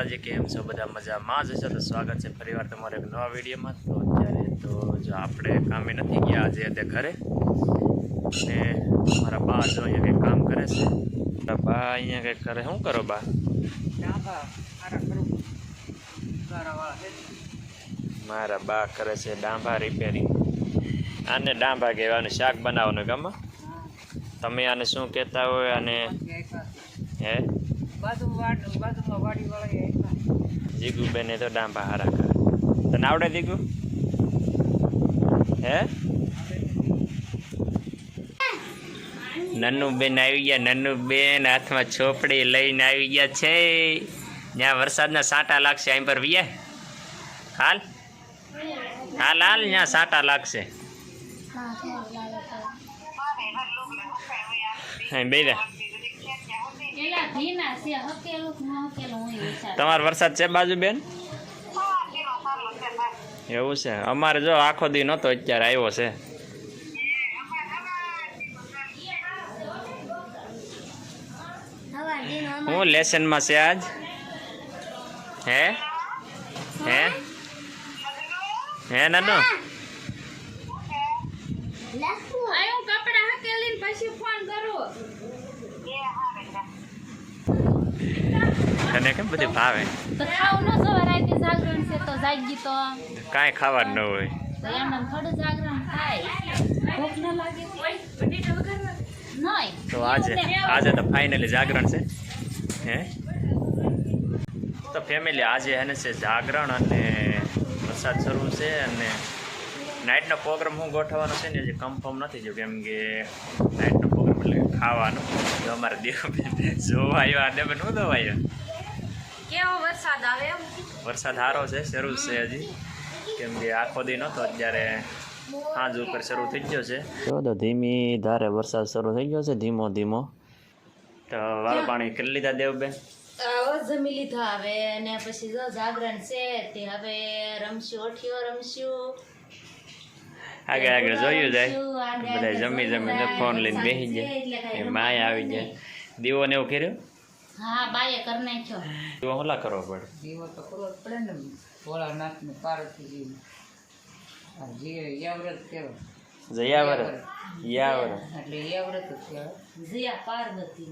માતાજી કેમ છો? બધા મજામાં? જ છે તો સ્વાગત છે ફરીવાર તમારે એક નવા વિડીયોમાં. તો અત્યારે તો જો આપણે કામે નથી ગયા આજે તે ઘરે. અને મારા બા જો અહીંયા કંઈક કામ કરે છે. મારા બા અહીંયા કંઈક કરે. શું કરો બા? મારા બા કરે છે ડાંભા રિપેરિંગ આને ડાંભા કહેવાનું શાક બનાવવાનું ગમે? તમે આને શું કહેતા હોય અને હે? જીગુબેને તો ડાંભા હારા કરે તને આવડે જીગુ? હે? નન્નુ બેન આવી ગયા નન્નુ બેન હાથમાં છોપડી લઈને આવી ગયા છે. ત્યાં વરસાદના સાંટા લાગશે અહીં પર વિયા. હાલ? હાલ હાલ ત્યાં સાંટા લાગશે. હા બે પેલા ભીના છે. હકેલું કે ન હકેલું હું વિચાર તમારો વરસાદ છે બાજુ બેન? એવું છે. અમારે જો આખો દી નહોતો અત્યારે આવ્યો છે. હું લેસનમાં છે આજ? હે? હે? હે નાનો? આયું કપડા હકેલીને પછી ફોન કરું. તને કેમ બધી ભાવે? કાંઈ ખાવા જ ન હોય. તો આજે આજે તો ફાઇનલી જાગરણ છે. હે? તો ફેમિલી આજે એને છે જાગરણ અને પ્રસાદ શરૂ છે અને નાઇટનો પ્રોગ્રામ હું ગોઠવવાનો છે ને હજી કન્ફર્મ નથી જો કેમ કે નાઇટનો પ્રોગ્રામ એટલે ખાવાનું. ખાવાનો જો અમારે દેવ જોવા આવ્યા અને બેન હું આવ્યા? વરસાદ આવે એમ? વરસાદ સારો છે શરૂ છે હજી. કેમ કે આખો દી નહોતો અત્યારે સાંજ ઉપર શરૂ થઈ ગયો છે. જો તો ધીમી ધારે વરસાદ શરૂ થઈ ગયો છે ધીમો ધીમો. તો વાળ પાણી કરી લીધા દેવબેન આવો જમી લીધા હવે અને પછી જો જાગરણ છે તે હવે રમશું ઓઠિયો રમશું. આગળ આગળ જોયું જાય. બધા જમી જમીને ફોન લઈને બેસી જાય. એ માય આવી જાય. દીવો ને એવું કર્યો? હા બાએ કર નાખ્યો. દીવો હોલા કરવો પડે. દીવો તો કરવો પડે ને. ભોળાનાથને પાર્વતીજીને આ જે યાવ્રત કહેવાય. જયાવર યાવર એટલે યાવ્રત જ કહેવાય. જીયા પાર્વતી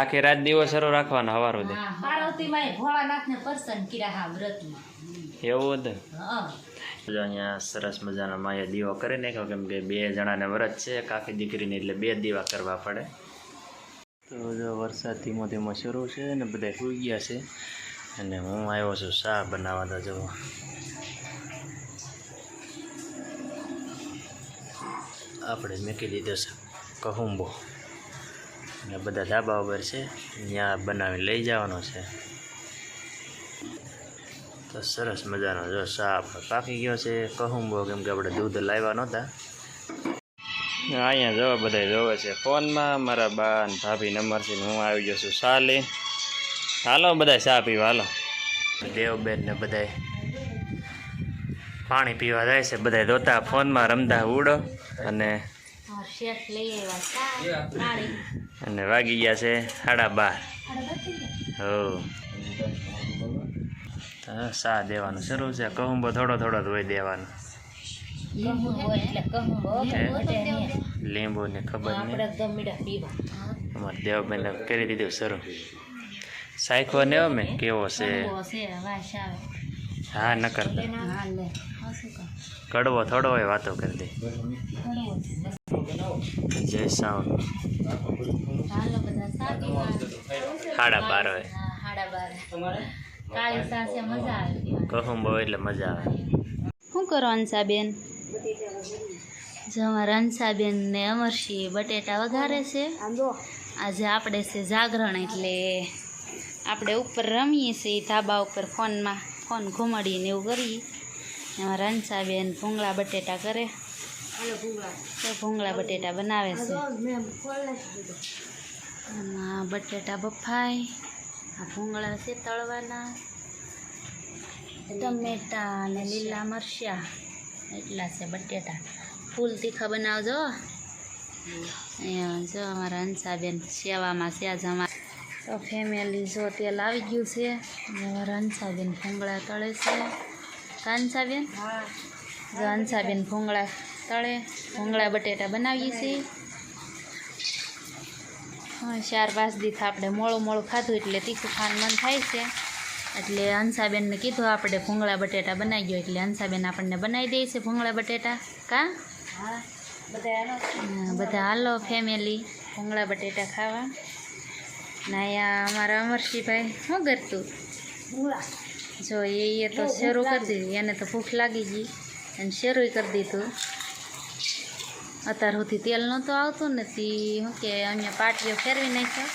આખી રાત દીવો શરૂ રાખવાનો હવારો દે. હા પાર્વતીમાં ભોળાનાથને પ્રસન્ન કર્યા હા વ્રતમાં. એવું હતું હા. જો અહીંયા સરસ મજાના માયા દીવો કરી નાખ્યો કેમ કે બે જણાને વ્રત છે કાફી દીકરીને એટલે બે દીવા કરવા પડે. તો જો વરસાદ ધીમો ધીમો શરૂ છે ને બધા સુઈ ગયા છે. અને હું આવ્યો છું શા બનાવવા તો જો આપણે મેકી દીધો છે કહુંબો. અને બધા ધાબા ઉપર છે. ત્યાં બનાવીને લઈ જવાનો છે. તો સરસ મજાનો જો શાહ આપણે પાકી ગયો છે. કહુંબો કેમ કે આપણે દૂધ લાવ્યા નહોતા. અહીંયા જોવા બધા જોવે છે. ફોનમાં મારા બા અને ભાભી નંબર છે હું આવી ગયો છું સાલી. હાલો બધા ચા પીવા હાલો. દેવબેન ને બધા પાણી પીવા જાય છે. બધા ધોતા ફોનમાં રમતા ઉડો અને અને વાગી ગયા છે સાડા બાર. હો. હા સા દેવાનું શરૂ છે. કહું થોડો થોડો ધોઈ દેવાનો. લીંબુ ને ખબર નહીં? અમારે દેવબેન કરી દીધું શરૂ. સાયખો ને અમે? કેવો છે? કહું છે વાસ આવે. હા ન કરતા? કડવો થોડો હોય વાતો કરી દે. જય સાવ હાડા બાર હોય. કહું. કહુંબો એટલે મજા આવે. શું કરો અંશાબેન જો અમારા અંશાબેન ને અમરસિંહ બટેટા વઘારે છે. આજે આપણે છે જાગરણ, એટલે આપણે ઉપર રમીએ છીએ ધાબા ઉપર ફોનમાં, ફોન ઘુમાડીને એવું કરીએ. અમારા અંશાબેન ભૂંગળા બટેટા કરે. ભૂંગળા બટેટા બનાવે છે. એમાં બટેટા બફાય, આ ભૂંગળા છે તળવાના, ટમેટા અને લીલા મરચાં. એટલા છે બટેટા. ફૂલ તીખા બનાવજો. અહીંયા જો અમારા હંસાબેન સેવામાં છે, આજ તો ફેમિલી જો તેલ આવી ગયું છે અમારા હંસાબેન ભૂંગળા તળે છે. હંસાબેન? જો હંસાબેન ભૂંગળા તળે, ભૂંગળા બટેટા બનાવીએ છીએ. હા, ચાર પાંચ દિવસ આપણે મોળું મોળું ખાધું એટલે તીખું ખાવાનું મન થાય છે. એટલે હંસાબેનને કીધું આપણે ભૂંગળા બટેટા બનાવી ગયો. એટલે હંસાબેન આપણને બનાવી દે છે ભૂંગળા બટેટા. કા? હા બધા હાલો. ફેમિલી ભૂંગળા બટેટા ખાવા. ના અહીંયા અમારા અમરસિંહભાઈ શું કરતું? જો એ એ તો શરૂ કરી દીધી. એને તો ભૂખ લાગી ગઈ. અને શરૂ કરી દીધું. અત્યાર સુધી તેલ નહોતું આવતું ને તે શું કે અમે પાટીઓ ફેરવી નાખ્યો.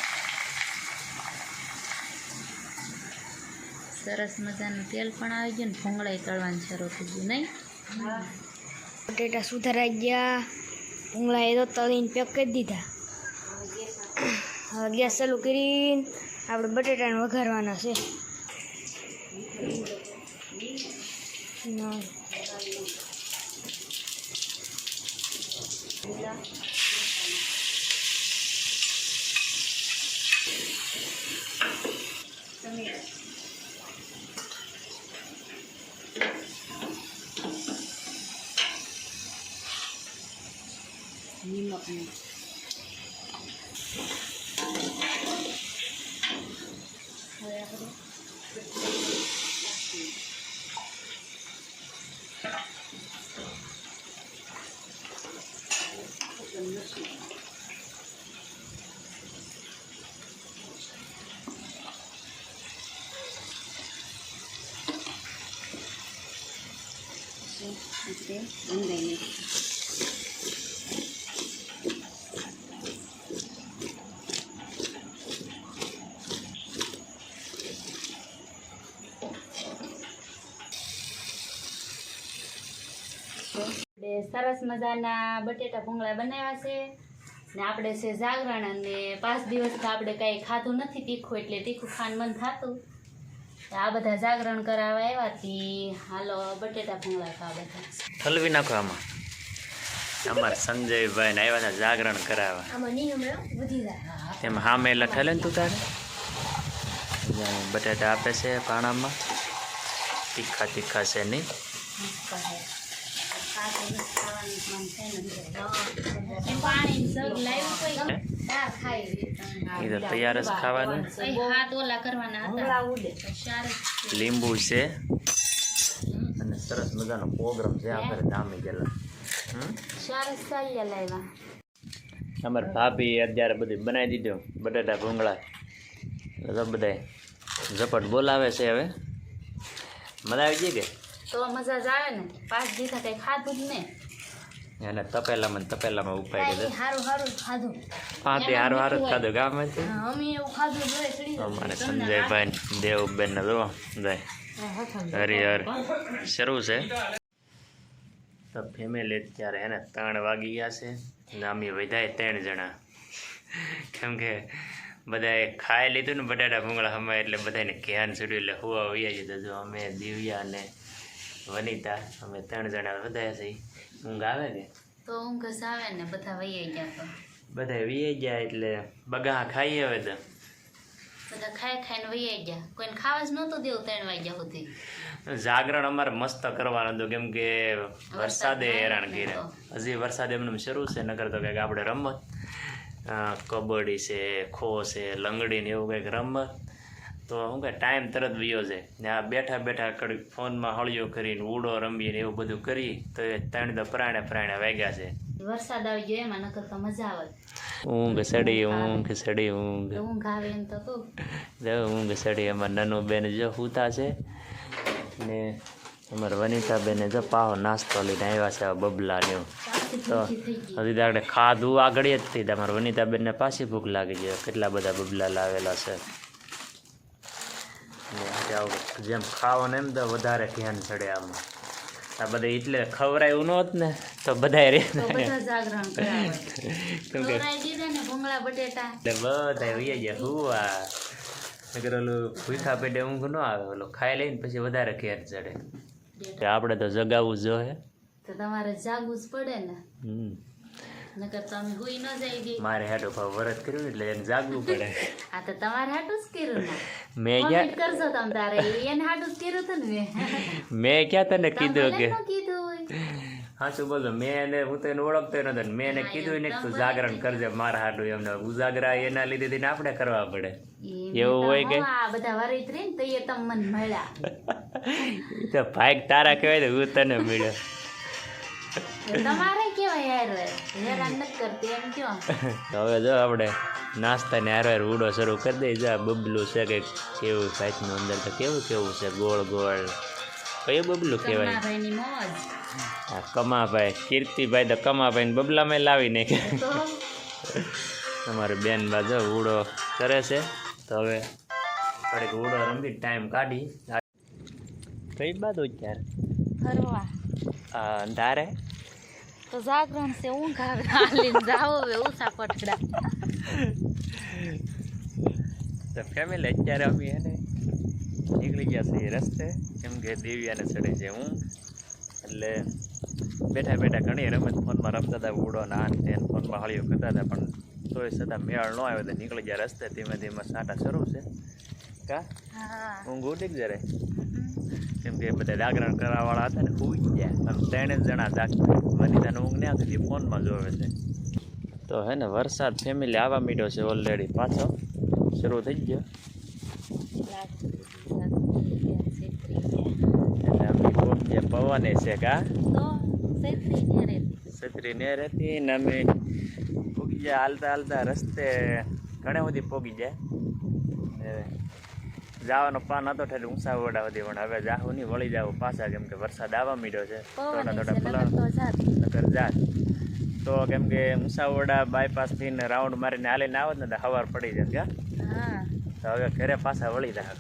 સરસ મજાનું તેલ પણ આવી ગયું ને ભૂંગળાઈ તળવાનું શરૂ થઈ ગયું, નહીં? બટેટા સુધારાઈ ગયા. ભૂંગળા એ તો તળીને પેક કરી દીધા. હવે ગેસ ચાલુ કરીને આપણે બટેટાને વઘારવાના છે. ના. નિમકનું આપણે સરસ મજાના બટેટા ભૂંગળા બનાવ્યા છે. ને આપણે છે જાગરણ અને પાંચ દિવસથી આપણે કાંઈ ખાધું નથી તીખું એટલે તીખું ખાન મન થતું. આ બધા જાગરણ કરાવવા આવ્યાથી હાલો બટેટા ભૂંગળા ખાવા બધા. ઠલવી નાખો આમાં. અમારા સંજયભાઈ ને આવ્યા હતા જાગરણ કરાવવા. આમાં નિયમ રહ્યો વધી જાય તેમાં લખેલે ને તું તારે? બટેટા આપે છે પાણામાં. તીખા તીખા છે નહીં? તૈયાર જ ખાવાનું. લીંબુ છે. અને સરસ મજાનો પ્રોગ્રામ છે. આપણે ધામી ગયેલા. અમારે ભાભી અત્યારે બધું બનાવી દીધું. બટાટા ભૂંગળા. તો બધાય ઝપટ બોલાવે છે હવે. મજા આવી ગઈ કે? તો મજા જ આવે ને. પાંચ દિવસ કંઈ ખાધું જ ને એને તપેલામાં તપેલામાં ઉપાડી દીધું સારું સારું ખાધું. હા તે હારું હારું ખાધું ગામ હા, અમે એવું ખાધું જોઈએ અમારે સંજયભાઈ દેવબેન ને જો જાય. શરૂ છે. તો ફેમિલી અત્યારે એને ત્રણ વાગી ગયા છે. ને અમે વધારે ત્રણ જણા. કેમ કે બધાએ ખાઈ લીધું ને બટાટા ભૂંગળા હમાય એટલે બધાને ધ્યાન ચડ્યું એટલે હોવા વૈયા જતા જો અમે દિવ્યા અને વનિતા અમે ત્રણ જણા વધારે છે ઊંઘ આવે કે? તો ઊંઘ જ આવે ને બધા વૈયા ગયા તો. બધા વીએ ગયા એટલે બગા ખાઈ હવે તો. બધા ખાઈ ખાઈને વૈયા ગયા કોઈને ખાવા જ નહોતું દેવું ત્રણ વાગ્યા સુધી. જાગરણ અમારે મસ્ત કરવાનું હતું કેમ કે વરસાદે હેરાન કર્યા. હજી વરસાદ એમને શરૂ છે નગર તો કંઈક આપણે રમત કબડ્ડી છે ખો છે લંગડી ને એવું કંઈક રમત. તો શું કે ટાઈમ તરત વયો છે ને આ બેઠા બેઠા કડી ફોનમાં હળિયો કરીને ઉડો રમીને એવું બધું કરી તો એ ત્રણ તો પ્રાણે પ્રાણે વાગ્યા છે. વરસાદ આવી ગયો એમાં નકર તો મજા આવે. ઊંઘ સડી ઊંઘ સડી ઊંઘ. ઊંઘ આવે એમ તો જો ઊંઘ સડી એમાં નાનું બેન જો સૂતા છે ને અમારા વનિતા બેને જો પાહો નાસ્તો લઈને આવ્યા છે બબલા ને તો હજી આપણે ખાધું આગળ જ થઈ તમારા વનિતા બેનને પાછી ભૂખ લાગી જાય કેટલા બધા બબલા લાવેલા છે. ને આવું. જેમ ખાવાનું એમ તો વધારે ધ્યાન ચડે આમાં. આ બધા એટલે ખવડાયું ન હોત ને તો બધાય રે. બધા કેમ કે ને બધા વૈયા ગયા. હુવા નકર ઓલું ભૂખા પેટે ઊંઘ ન આવે. ઓલો ખાઈ લઈને પછી વધારે ઘેર ચડે. આપણે તો જગાવવું જોઈએ તો તમારે જાગવું જ પડે ને. હમ. નકર તો અમે હુઈ ન જઈ ગઈ મારે હાટો ભાવ વરત કર્યું એટલે એને જાગવું પડે. આ તો તમારે હાટું જ કર્યું ને. મેં ક્યાં કરજો તમ તારે. એને હાટું જ કર્યું હતું ને. મેં ક્યાં તને કીધું કે ન કીધું હોય. બોલો મેં એને હું તો એને ઓળખતો નતો ને. મેં એને કીધું ને તું જાગરણ કરજે મારા હાટું એમને ઉજાગરા એના લીધે થઈને આપણે કરવા પડે. એવું હોય કે? આ બધા વરિત રહીને તો એ તમને મળ્યા. તો ભાઈ તારા કહેવાય તો હું તને મળ્યો. તમારે હવે જો આપણે નાસ્તા ને હારવાર ઉડો શરૂ કરી દઈ જા બબલું છે કે કેવું સાચનું અંદર તો કેવું કેવું છે? ગોળ ગોળ. કયું બબલું કહેવાય. આ કમાભાઈ કીર્તિભાઈ તો કમાભાઈ ને બબલામાં લાવી નાખે. અમારી બેન બાજુ ઉડો કરે છે. તો હવે થોડીક ઉડો રમી ટાઈમ કાઢી. કઈ બાજુ અત્યારે ફરવા. અંધારે તો જાગરણ છે ઊંઘ આવે હાલીને જાઓ હવે ઉષા પટકડા તો ફેમિલી અત્યારે અમે એને નીકળી ગયા છીએ રસ્તે કેમ કે દેવિયાને ચડે છે હું એટલે બેઠા બેઠા ઘણી રમત ફોનમાં રમતા હતા ઉડો ના ને ફોનમાં હળીઓ કરતા હતા પણ તોય છતાં મેળ ન આવ્યો તો નીકળી ગયા રસ્તે ધીમે ધીમે સાટા શરૂ છે કા હા ઊંઘ જ જરે કેમ કે બધા જાગરણ કરવાવાળા હતા ને સુઈ ગયા અને ત્રણે જણા જાગતા વનિતાને ઊંઘ હતી ફોનમાં જોવે છે. તો હે ને વરસાદ ફેમિલી આવવા માંડ્યો છે ઓલરેડી પાછો. શરૂ થઈ ગયો. જે પવને છે કા? છત્રી રહેતી ને અમે પૂગી જાય હાલતા હાલતા રસ્તે ઘણે બધી પોગી જાય. જવાનો પ્લાન હતો ઠેર ઊંચા ઓડા સુધી પણ હવે જાહુ નહીં વળી જાવ પાછા કેમ કે વરસાદ આવવા મીડ્યો છે. થોડા થોડા પવન પલાણ જાત. તો કેમ કે ઊંચા બાયપાસ ને રાઉન્ડ મારીને હાલીને આવત ને તો હવાર પડી જાય હા. તો હવે ઘરે પાછા વળી જાય